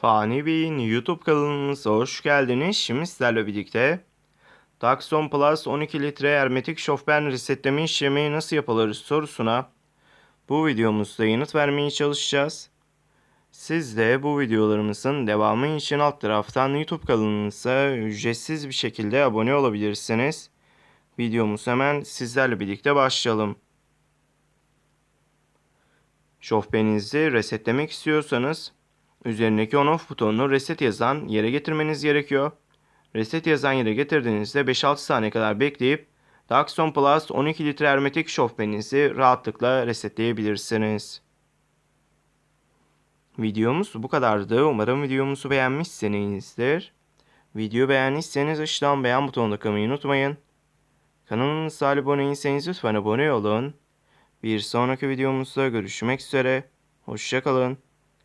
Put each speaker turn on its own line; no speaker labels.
Fani Bey'in YouTube kanalımıza hoş geldiniz. Şimdi sizlerle birlikte Daxon Plus 12 litre hermetik şofben resetleme işlemi nasıl yapılır sorusuna bu videomuzda yanıt vermeye çalışacağız. Siz de bu videolarımızın devamı için alt taraftan YouTube kanalımıza ücretsiz bir şekilde abone olabilirsiniz. Videomuz hemen sizlerle birlikte başlayalım. Şofbenizi resetlemek istiyorsanız üzerindeki on off butonunu reset yazan yere getirmeniz gerekiyor. Reset yazan yere getirdiğinizde 5-6 saniye kadar bekleyip Daxon Plus 12 litre hermetik şofbenizi rahatlıkla resetleyebilirsiniz. Videomuz bu kadardı. Umarım videomuzu beğenmişsinizdir. Video beğendiyseniz aşağıdan beğen butonuna tıklamayı unutmayın. Kanalımıza abone değilseniz lütfen abone olun. Bir sonraki videomuzda görüşmek üzere. Hoşçakalın.